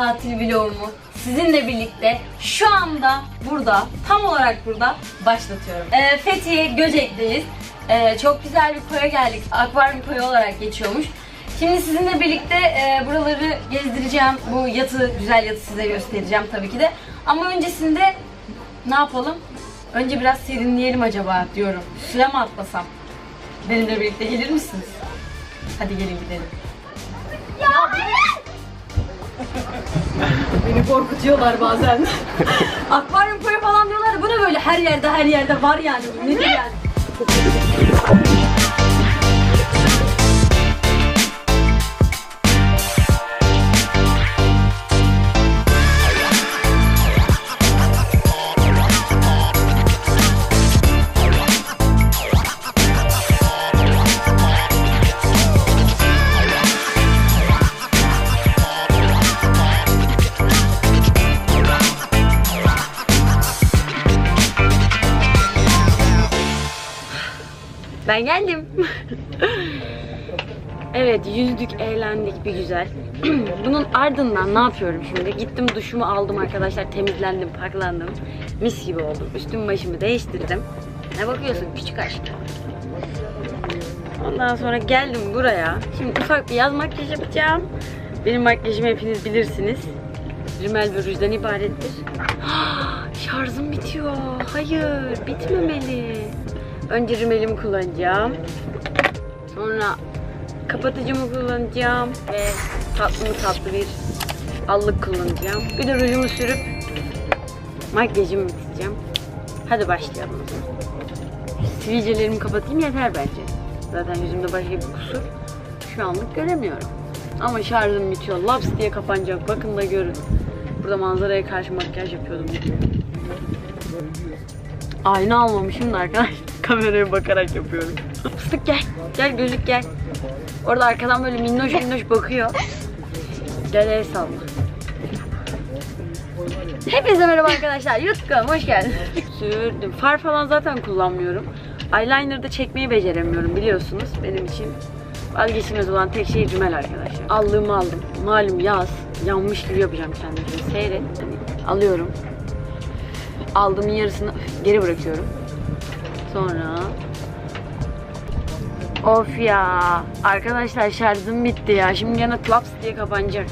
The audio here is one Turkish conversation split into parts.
Tatil vlogumu sizinle birlikte şu anda burada, tam olarak burada başlatıyorum. Ee, Fethiye Göcek'teyiz. Ee, çok güzel bir koya geldik. Akvaryum koyu olarak geçiyormuş. Şimdi sizinle birlikte e, buraları gezdireceğim. Bu yatı, güzel yatı size göstereceğim tabii ki de. Ama öncesinde ne yapalım? Önce biraz serinleyelim acaba diyorum. Suya mı atlasam? Benimle birlikte gelir misiniz? Hadi gelin gidelim. Beni korkutuyorlar bazen. Akvaryum koyu falan diyorlar. Bu ne böyle her yerde her yerde var yani. Nedir yani? Ben geldim. evet yüzdük, eğlendik bir güzel. Bunun ardından ne yapıyorum şimdi? Gittim duşumu aldım arkadaşlar, temizlendim, paklandım. Mis gibi oldum. Üstümü başımı değiştirdim. Ne bakıyorsun küçük aşk? Ondan sonra geldim buraya. Şimdi ufak bir yaz makyaj yapacağım. Benim makyajımı hepiniz bilirsiniz. Rimel ve rujdan ibarettir. Şarjım bitiyor. Hayır, bitmemeli. Önce rimelimi kullanacağım. Sonra kapatıcımı kullanacağım ve tatlı mı tatlı bir allık kullanacağım. Bir de rujumu sürüp makyajımı bitireceğim. Hadi başlayalım o zaman. Sivilcelerimi kapatayım yeter bence. Zaten yüzümde başka bir kusur şu anlık göremiyorum. Ama şarjım bitiyor. Laps diye kapanacak. Bakın da görün. Burada manzaraya karşı makyaj yapıyordum. Ayna almamışım da arkadaş. Kameraya bakarak yapıyorum. Fıstık gel. Gel gözlük gel. Orada arkadan böyle minnoş minnoş bakıyor. Gel el salla. Hepinize merhaba arkadaşlar. Kanalıma hoş geldiniz. Sürdüm. Far falan zaten kullanmıyorum. Eyeliner'da çekmeyi beceremiyorum biliyorsunuz. Benim için vazgeçilmez olan tek şey rimel arkadaşlar. Allığımı aldım. Malum yaz. Yanmış gibi yapacağım kendimi. Seyret. Hani alıyorum. Aldığımın yarısını geri bırakıyorum. Sonra Of ya. Arkadaşlar şarjım bitti ya. Şimdi gene tlaps diye kapanacak.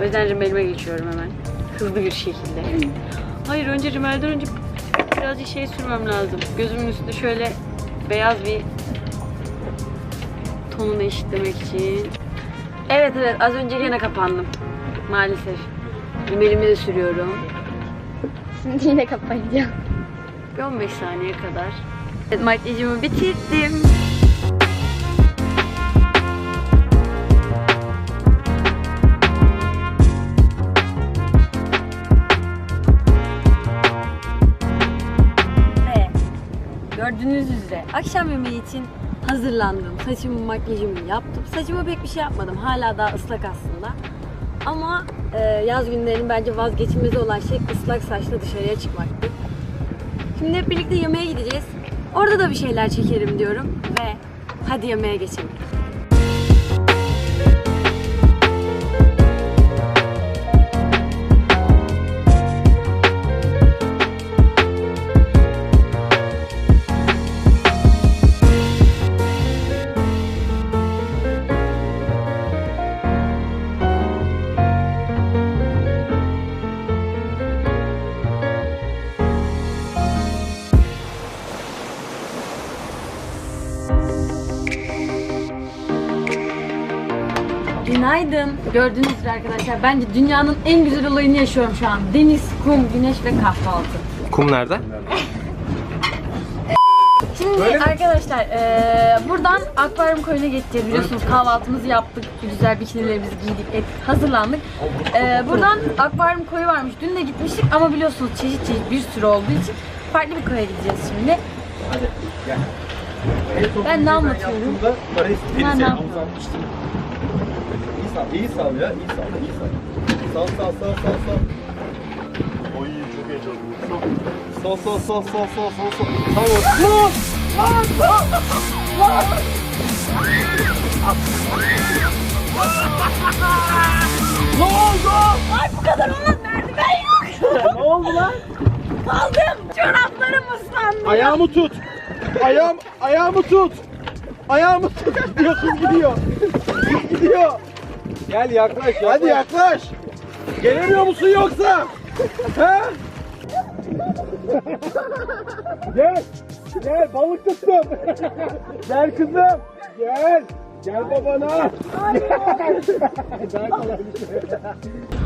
O yüzden rimelime geçiyorum hemen. Hızlı bir şekilde. Hayır önce rimelden önce birazcık şey sürmem lazım. Gözümün üstünde şöyle beyaz bir tonunu eşitlemek için. Evet evet az önce yine kapandım. Maalesef. Rimelimi de sürüyorum. Şimdi yine Bir 15 saniye kadar. Evet, makyajımı bitirdim. Ve gördüğünüz üzere akşam yemeği için hazırlandım. Saçımı, makyajımı yaptım. Saçıma pek bir şey yapmadım. Hala daha ıslak aslında. Ama e, yaz günlerinin bence vazgeçilmezi olan şey ıslak saçla dışarıya çıkmaktı. Şimdi hep birlikte yemeğe gideceğiz. Orada da bir şeyler çekerim diyorum ve hadi yemeğe geçelim. Günaydın. Gördüğünüz gibi arkadaşlar bence dünyanın en güzel olayını yaşıyorum şu an. Deniz, kum, güneş ve kahvaltı. Kum nerede? Şimdi arkadaşlar eee, buradan akvaryum koyuna gideceğiz biliyorsunuz kahvaltımızı yaptık, güzel bikinilerimizi giydik, ettik, hazırlandık. Eee, buradan akvaryum koyu varmış, dün de gitmiştik ama biliyorsunuz çeşit çeşit bir sürü olduğu için farklı bir koya gideceğiz şimdi. Ben ne anlatıyorum? Ben ne yapıyorum? Sal, iyi sal ya, iyi sal, iyi sal. Sal, sal, sal, sal, sal. Oy çok heyecanlı. Sal, sal, sal, sal, sal, sal, sal. Tamam. Ne oldu? Ay bu kadar olmaz merdiven yok. ne oldu lan? Kaldım. Çoraplarım ıslandı. Ayağımı tut. Ayağım, ayağımı tut. Ayağımı tut. Gidiyor kız gidiyor. Kız gidiyor. Gel yaklaş, yaklaş. Hadi yaklaş. Gelemiyor musun yoksa? He? gel. Gel balık tuttum. gel kızım. Gel. Gel babana.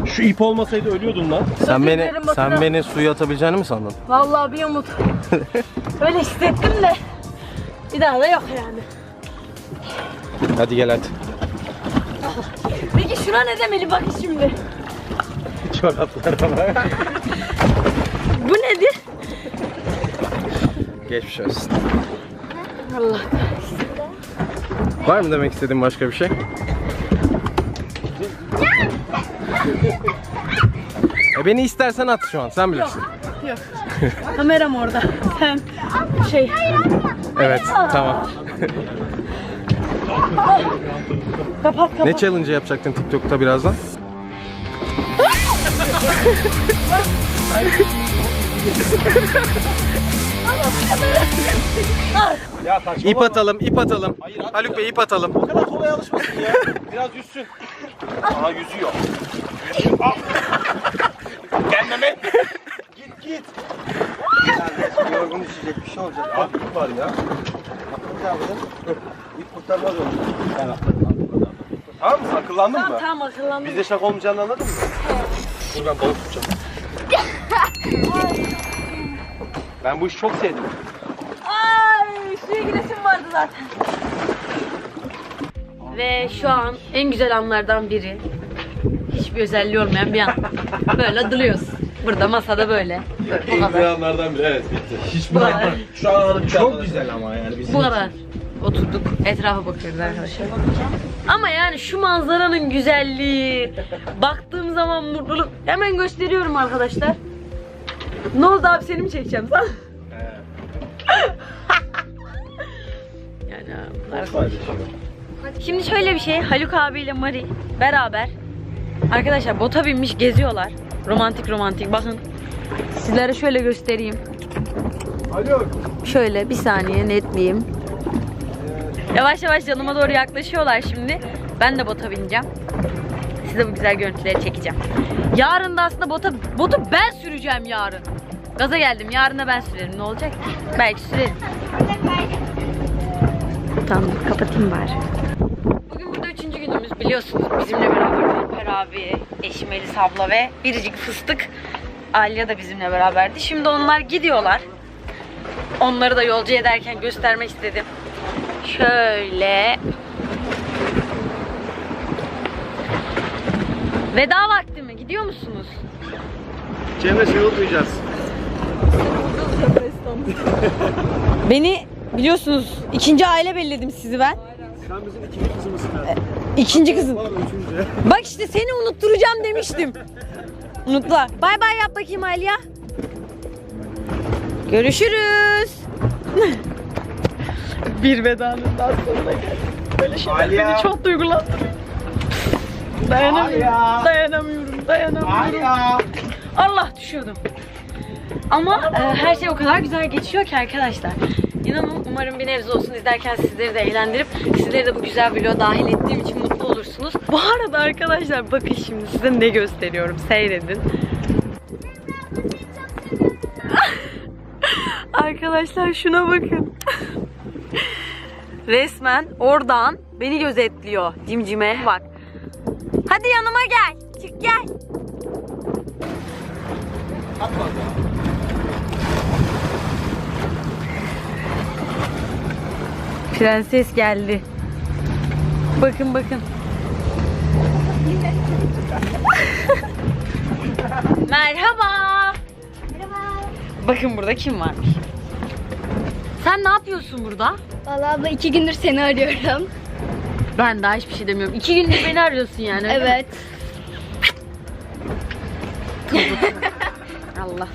Şu ip olmasaydı ölüyordun lan. Sen beni sen beni suya atabileceğini mi sandın? Vallahi bir umut. Öyle hissettim de. Bir daha da yok yani. Hadi gel hadi. Peki şuna ne demeli bakın şimdi. Çoraplara bak. Bu nedir? Geçmiş olsun. Allah. Var mı demek istediğin başka bir şey? e beni istersen at şu an sen bilirsin. Kameram orada. Sen şey. Evet tamam. Kapat kapat. ne challenge yapacaktın TikTok'ta birazdan? Ya saçma. İp atalım, ip atalım. Haluk Bey ip atalım. O kadar kolay alışmasın ya. Biraz yüzsün. Aha yüzüyor. Al. Gel Mehmet. git git. Yorgun düşecek bir şey olacak. Abi ip var ya. İp kurtarmaz onu. Ben atlarım. Tamam mı? Akıllandın Tamam mı? tamam akıllandım. Bizde şaka olmayacağını anladın mı? Dur ben balık tutacağım. ben bu işi çok sevdim. Ay suya giresim vardı zaten. Ve şu an en güzel anlardan biri. Hiçbir özelliği olmayan bir an. Böyle duruyoruz. Burada masada böyle. Bu kadar. anlardan biri evet bitti. Hiç Bu kadar. Şu an. Çok güzel ama yani bizim Bu kadar. Oturduk. Etrafa bakıyoruz arkadaşlar. Ama yani şu manzaranın güzelliği, baktığım zaman mutluluk. Hemen gösteriyorum arkadaşlar. Ne oldu abi seni mi çekeceğim sen? yani bunlar Şimdi şöyle bir şey. Haluk abiyle Mari beraber arkadaşlar bota binmiş geziyorlar. Romantik romantik. Bakın sizlere şöyle göstereyim. Alo. Şöyle bir saniye netleyeyim. Yavaş yavaş yanıma doğru yaklaşıyorlar şimdi. Ben de bota bineceğim. Size bu güzel görüntüleri çekeceğim. Yarın da aslında bota, botu ben süreceğim yarın. Gaza geldim. Yarın da ben sürerim. Ne olacak ki? Belki sürerim. Tamam kapatayım bari. Bugün burada üçüncü günümüz biliyorsunuz. Bizimle beraber Alper abi, eşim Elis abla ve biricik fıstık. Alya da bizimle beraberdi. Şimdi onlar gidiyorlar. Onları da yolcu ederken göstermek istedim. Şöyle. Veda vakti mi? Gidiyor musunuz? Cemre şey unutmayacağız. Beni biliyorsunuz ikinci aile belledim sizi ben. Sen bizim ikinci kızımızsın. İkinci kızım. Bak işte seni unutturacağım demiştim. Unuttular. Bay bay yap bakayım Alya. Görüşürüz. Bir vedanın daha sonuna geldik. Böyle şeyler Alya. beni çok duygulandırıyor. Dayanamıyorum. Alya. Dayanamıyorum. Dayanamıyorum. Alo. Allah düşüyordum. Ama e, her şey o kadar güzel geçiyor ki arkadaşlar. İnanın umarım bir nebze olsun izlerken sizleri de eğlendirip sizleri de bu güzel vloga dahil ettiğim için mutlu olursunuz. Bu arada arkadaşlar bakın şimdi size ne gösteriyorum seyredin. arkadaşlar şuna bakın. Resmen oradan beni gözetliyor cimcime bak. Hadi yanıma gel. Çık gel. Prenses geldi. Bakın bakın. Merhaba. Bakın burada kim varmış. Sen ne yapıyorsun burada? Vallahi abla iki gündür seni arıyorum. Ben daha hiçbir şey demiyorum. İki gündür beni arıyorsun yani. öyle mi? Evet. Allah.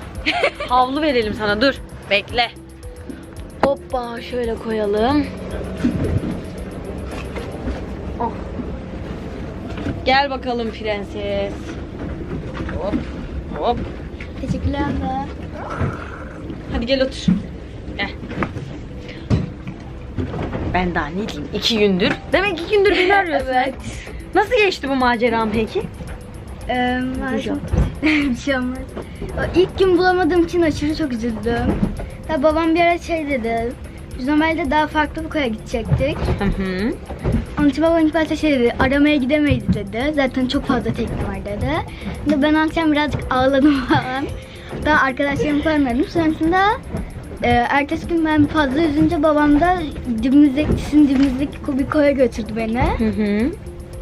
Havlu verelim sana dur. Bekle. Hoppa şöyle koyalım. Gel bakalım prenses. Hop hop. Teşekkürler abla. Hadi gel otur. Gel. Ben daha ne diyeyim? İki gündür. Demek iki gündür beni arıyorsun. Evet. Nasıl geçti bu maceram peki? Ee, ben çok... bir şey olmaz. İlk gün bulamadığım için aşırı çok üzüldüm. Ya babam bir ara şey dedi. Biz normalde daha farklı bir koya gidecektik. Hı hı. Onun için babam ilk başta şey dedi, aramaya gidemeyiz dedi. Zaten çok fazla tekne var dedi. Ben akşam birazcık ağladım falan. Daha arkadaşlarımı falan aradım. Sonrasında e, ertesi gün ben fazla üzünce babam da dibimizdeki, sizin dibimizdeki bir koya götürdü beni. Hı hı.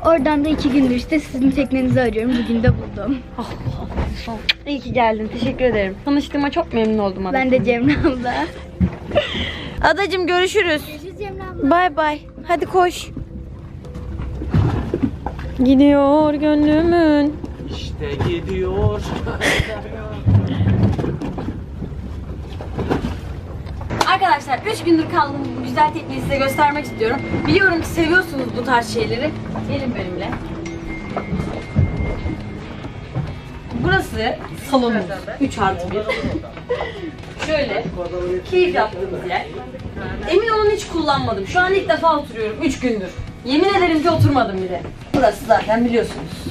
Oradan da iki gündür işte sizin teknenizi arıyorum. Bugün de buldum. Oh, İyi ki geldin. Teşekkür ederim. Tanıştığıma çok memnun oldum Ada. Ben de Cemre abla. Adacım görüşürüz. Görüşürüz Cemre abla. Bay bay. Hadi koş. Gidiyor gönlümün. İşte gidiyor. Arkadaşlar 3 gündür kaldım bu güzel tekniği size göstermek istiyorum. Biliyorum ki seviyorsunuz bu tarz şeyleri. Gelin benimle. Burası salonumuz. 3 artı 1. Şöyle keyif yaptığımız yer. Emin olun hiç kullanmadım. Şu an ilk defa oturuyorum 3 gündür. Yemin ederim ki oturmadım bile. Burası zaten biliyorsunuz.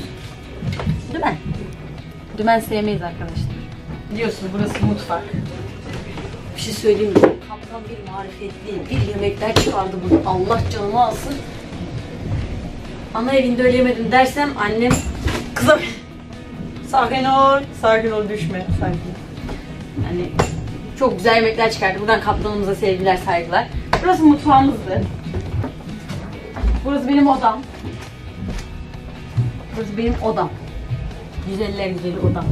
Dümen. Dümen sevmeyiz arkadaşlar. Biliyorsunuz burası mutfak. Bir şey söyleyeyim mi? Kaptan bir marifetli, bir yemekler çıkardı bunu. Allah canımı alsın. Ana evinde öyle yemedim dersem annem kızar. Sakin ol, sakin ol düşme, sakin. Yani çok güzel yemekler çıkardı. Buradan kaptanımıza sevgiler, saygılar. Burası mutfağımızdı. Burası benim odam. Burası benim odam. Güzeller güzeli odam.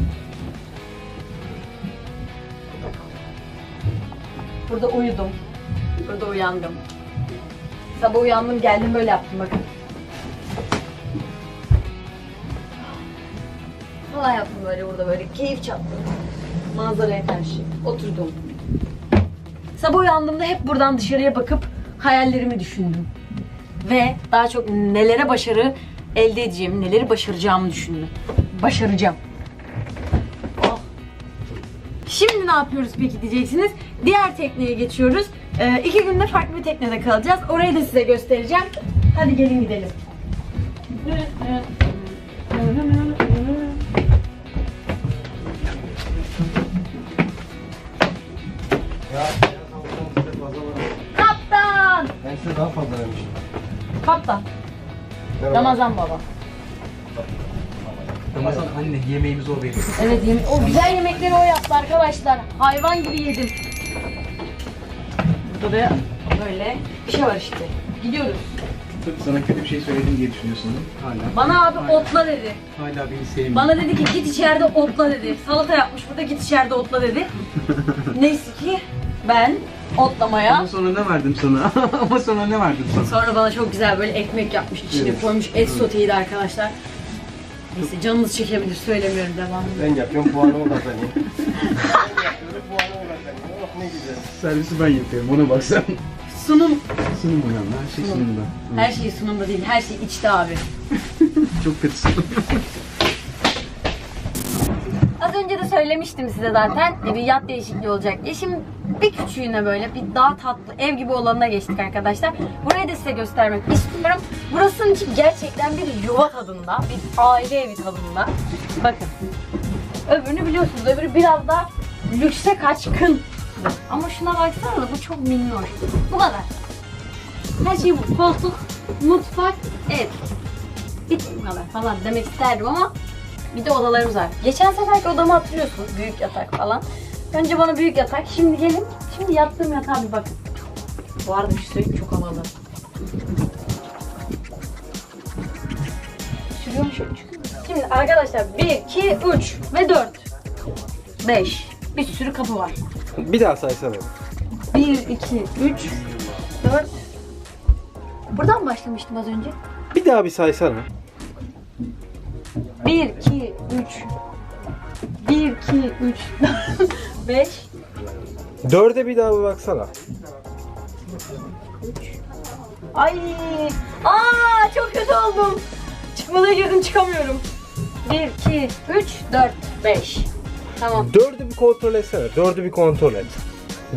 Burada uyudum. Burada uyandım. Sabah uyandım geldim böyle yaptım bakın. Falan yaptım böyle burada böyle keyif çattım. Manzaraya karşı oturdum. Sabah uyandığımda hep buradan dışarıya bakıp hayallerimi düşündüm. Ve daha çok nelere başarı elde edeceğim, neleri başaracağımı düşündüm. Başaracağım. Ne yapıyoruz peki diyeceksiniz. Diğer tekneye geçiyoruz. Ee, iki günde farklı bir teknede kalacağız. Orayı da size göstereceğim. Hadi gelin gidelim. Kaptan! Ben size daha fazla vermişim. Kaptan. Ramazan baba. Ramazan anne yemeğimizi o verir. Evet yemek. O güzel yemekleri o yaptı arkadaşlar. Hayvan gibi yedim. Burada da böyle bir şey var işte. Gidiyoruz. Sana kötü bir şey söyledim diye düşünüyorsun? Hala. Bana abi otla dedi. Hala beni sevmiyor. Bana dedi ki git içeride otla dedi. Salata yapmış burada git içeride otla dedi. Neyse ki ben otlamaya Ama sonra ne verdim sana? Ama sonra ne verdim sana? Sonra bana çok güzel böyle ekmek yapmış, içine Evet. koymuş et soteydi arkadaşlar. Neyse canınız çekebilir, söylemiyorum devamlı. Ben yapıyorum puanımı kazanayım. ben yapıyorum puanımı kazanayım. Oh ne güzel. Servisi ben yapıyorum ona bak sen. Sunum, Sunum önemli. Her şey sunumda. Her şey sunumda değil, her şey içte abi. Çok kötü sunum. Az önce de söylemiştim size zaten e, bir yat değişikliği olacak diye. Şimdi bir küçüğüne böyle bir daha tatlı ev gibi olanına geçtik arkadaşlar. Burayı da size göstermek istiyorum. Burasının içi gerçekten bir yuva tadında, bir aile evi tadında. Bakın. Öbürünü biliyorsunuz. Öbürü biraz daha lükse kaçkın. Ama şuna baksana bu çok minnoş. Bu kadar. Her şey bu. Koltuk, mutfak, ev. Bitti bu kadar falan demek isterdim ama bir de odalarımız var. Geçen seferki odamı hatırlıyorsunuz. Büyük yatak falan. Önce bana büyük yatak. Şimdi gelin. Şimdi yattığım yatağa bir bakın. Bu arada bir şey çok havalı. Sürüyormuş. Şimdi arkadaşlar 1, 2, 3 ve 4. 5. Bir sürü kapı var. Bir daha saysana. 1, 2, 3, 4. Buradan başlamıştım az önce. Bir daha bir saysana. 1, 2, 3. 1, 2, 3, 5, Dörde bir daha bir baksana. Ay! Aa çok kötü oldum. odaya girdim çıkamıyorum. 1, 2, 3, 4, 5. Tamam. Dördü bir kontrol etsene. Dördü bir kontrol et.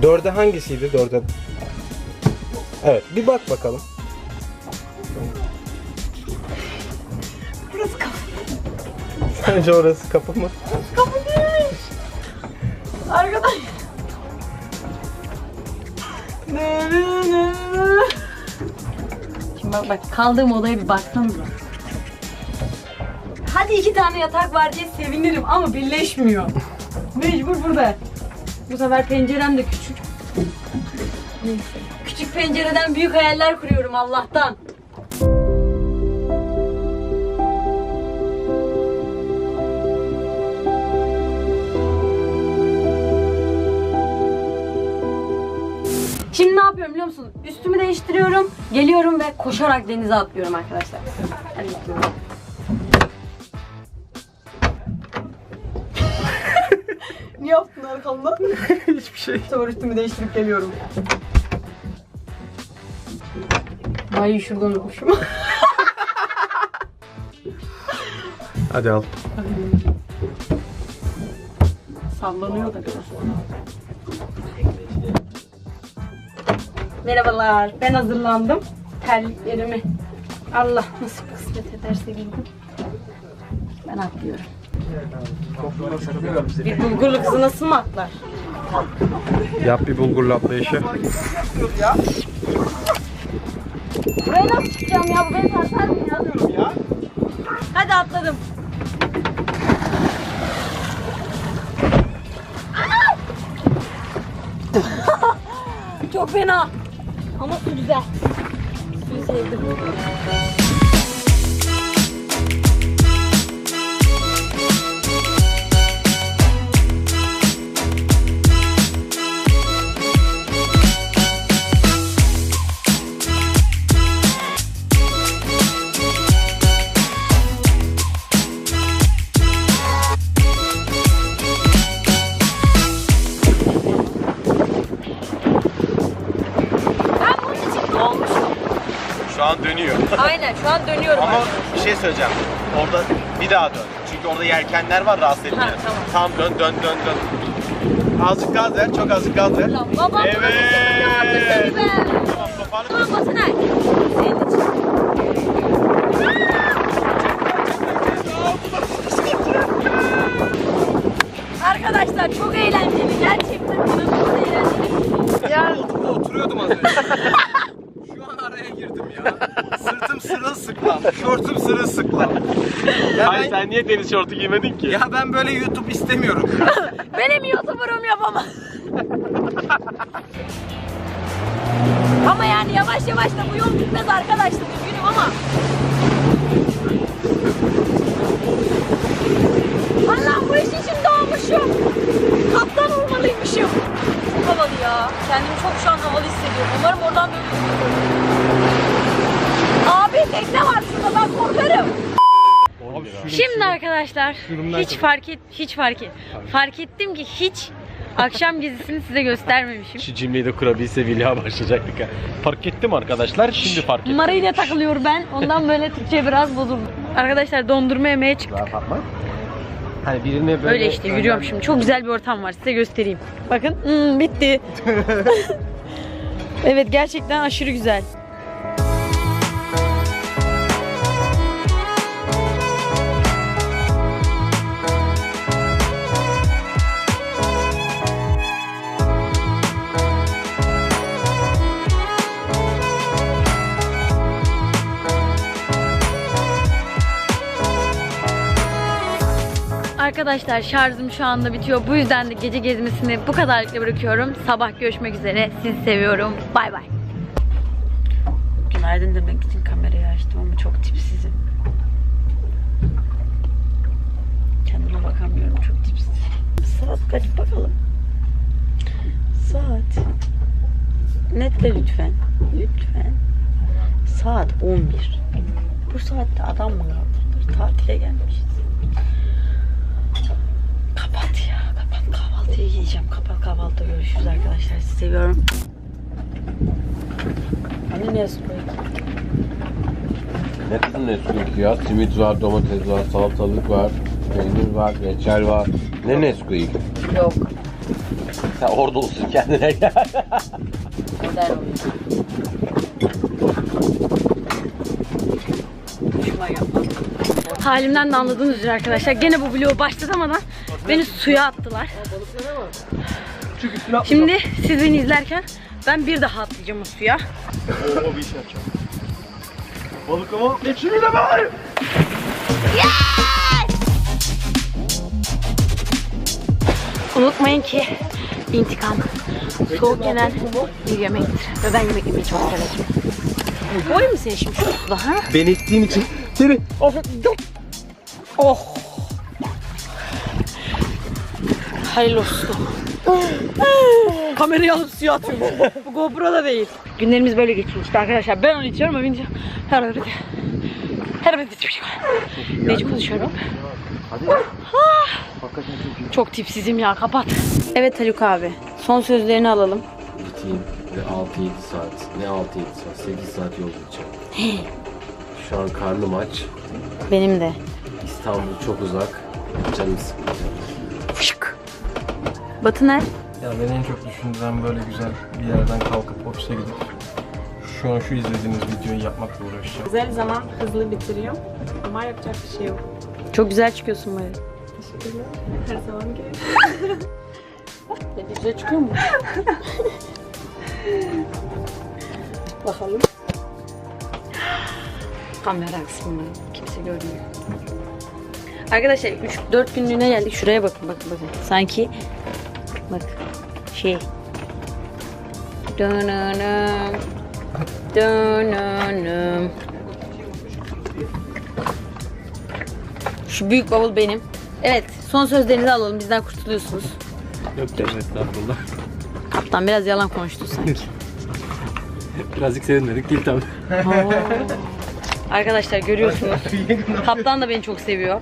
Dörde hangisiydi? Dörde... Evet bir bak bakalım. Sence orası kapı mı? Kapı değilmiş. Arkadaş. Şimdi bak bak kaldığım odaya bir baksanıza. Hadi iki tane yatak var diye sevinirim ama birleşmiyor. Mecbur burada. Bu sefer pencerem de küçük. Neyse. Küçük pencereden büyük hayaller kuruyorum Allah'tan. Biliyor musun? Üstümü değiştiriyorum, geliyorum ve koşarak denize atlıyorum arkadaşlar. Hadi bakalım. ne yaptın arkamdan? Hiçbir şey. Sonra üstümü değiştirip geliyorum. Ay şuradan unutmuşum. Hadi al. Sallanıyor da biraz. Merhabalar, ben hazırlandım. Terliklerimi Allah nasip kısmet ederse giydim. Ben atlıyorum. Bir bulgurlu kızı nasıl mı atlar? Yap bir bulgurlu atlayışı. Buraya nasıl çıkacağım ya? Bu beni sarsar mı ya? Hadi atladım. Çok fena. Ama su güzel. Suyu sevdim. Şey söyleyeceğim. Orada bir daha dön. Çünkü orada yelkenler var rahatsız etmiyor. Ha, tamam. Tamam dön dön dön dön. Azıcık gaz ver, çok azıcık gaz ver. Lan babam Evet. bana şortum sırılsıklam. Ya Hayır ben, sen niye deniz şortu giymedin ki? ya ben böyle YouTube istemiyorum. benim YouTuber'ım yapamaz. ama yani yavaş yavaş da bu yol bitmez arkadaşlar. Üzgünüm ama. Allah'ım bu iş için doğmuşum. Kaptan olmalıymışım. Çok havalı ya. Kendimi çok şu an havalı hissediyorum. Umarım oradan böyle Abi tekne var şurada ben korkarım. Arkadaşlar hiç fark et hiç fark et. Fark ettim ki hiç akşam gezisini size göstermemişim. Şu cümleyi de kurabilse Vilya başlayacaktık ha. Fark ettim arkadaşlar şimdi fark ettim. Mara ile takılıyor ben. Ondan böyle Türkçe biraz bozuldu. Arkadaşlar dondurma yemeye çıktık. Fatma. Hani birine böyle... Öyle işte yürüyorum şimdi. Çok güzel bir ortam var. Size göstereyim. Bakın. hmm, bitti. evet gerçekten aşırı güzel. Arkadaşlar şarjım şu anda bitiyor. Bu yüzden de gece gezmesini bu kadarlıkla bırakıyorum. Sabah görüşmek üzere. Sizi seviyorum. Bay bay. Günaydın demek için kamerayı açtım ama çok tipsizim. Kendime bakamıyorum. Çok tipsiz. Saat kaç bakalım. Saat. Netle lütfen. Lütfen. Saat 11. Bu saatte adam mı kaldırılır? Tatile gelmişiz. Kapat ya. Kapat kahvaltıya yiyeceğim. Kapat kahvaltıda görüşürüz arkadaşlar. Sizi seviyorum. Anne ne koyayım? Ne kadar Nesquik ya? Simit var, domates var, salatalık var, peynir var, reçel var. Ne Nesquik? Yok. Sen orada olsun kendine gel. Modern oluyor. Halimden de anladığınız üzere arkadaşlar. Gene bu vlogu başlatamadan beni suya attılar. Çünkü üstüne. Şimdi siz beni izlerken ben bir daha atlayacağım o suya. Oo bir şey yapacağım. Balık ama geçiriyor da bari. Unutmayın ki intikam soğuk yenen bir yemektir. Ve ben yemek yemeyi çok severim. Boy mu senin şimdi şu suda ha? Ben ettiğim için seni affettim. Oh. Hayırlı olsun. Kamerayı alıp suya atıyorum. Bu GoPro da değil. Günlerimiz böyle geçiyor işte arkadaşlar. Ben onu içiyorum ama bince her arada her arada içiyorum. Nece konuşuyorum? Ah. Çok tipsizim ya kapat. Evet Haluk abi. Son sözlerini alalım. Gideyim ve 6-7 saat, ne 6-7 saat, 8 saat yol gideceğim. Şu an karnım aç. Benim de. İstanbul çok uzak. Canım sıkılacak. Fışık. Batı ne? Ya beni en çok düşündüren böyle güzel bir yerden kalkıp ofise gidip şu an şu izlediğiniz videoyu yapmakla uğraşacağım. Güzel zaman hızlı bitiriyor. Ama yapacak bir şey yok. Çok güzel çıkıyorsun böyle. Teşekkürler. Her zaman gibi. Ne güzel çıkıyor mu? Bakalım. Kamera kısmında kimse görmüyor. Arkadaşlar 3-4 günlüğüne geldik. Şuraya bakın bakın bakın. Sanki bak şey Dönönüm. Dönönüm. Şu büyük bavul benim. Evet, son sözlerinizi alalım. Bizden kurtuluyorsunuz. Yok canım estağfurullah. Kaptan biraz yalan konuştu sanki. Birazcık sevinmedik değil tabii. Arkadaşlar görüyorsunuz. Kaptan da beni çok seviyor.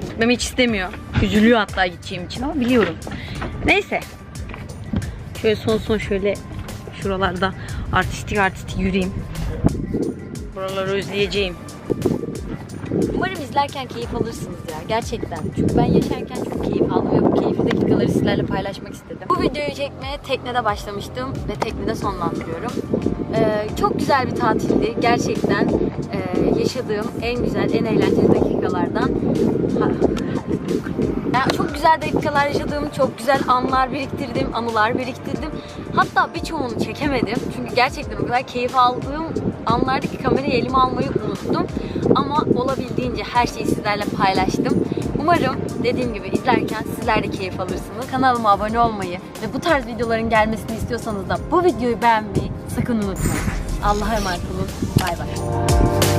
Gitmemi hiç istemiyor. Üzülüyor hatta gideceğim için ama biliyorum. Neyse. Şöyle son son şöyle şuralarda artistik artistik yürüyeyim. Buraları özleyeceğim. Umarım izlerken keyif alırsınız ya gerçekten. Çünkü ben yaşarken çok keyif aldım ve bu keyifli dakikaları sizlerle paylaşmak istedim. Bu videoyu çekmeye teknede başlamıştım ve teknede sonlandırıyorum. Ee, çok güzel bir tatildi. Gerçekten e, yaşadığım en güzel, en eğlenceli dakikalardan. Ha. Yani çok güzel dakikalar yaşadığım, çok güzel anlar biriktirdim, anılar biriktirdim. Hatta birçoğunu çekemedim. Çünkü gerçekten o kadar keyif aldığım anlarda ki kamerayı elime almayı unuttum. Ama olabildiğince her şeyi sizlerle paylaştım. Umarım dediğim gibi izlerken sizler de keyif alırsınız. Kanalıma abone olmayı ve bu tarz videoların gelmesini istiyorsanız da bu videoyu beğenmeyi sakın unutmayın. Allah'a emanet olun. Bay bay.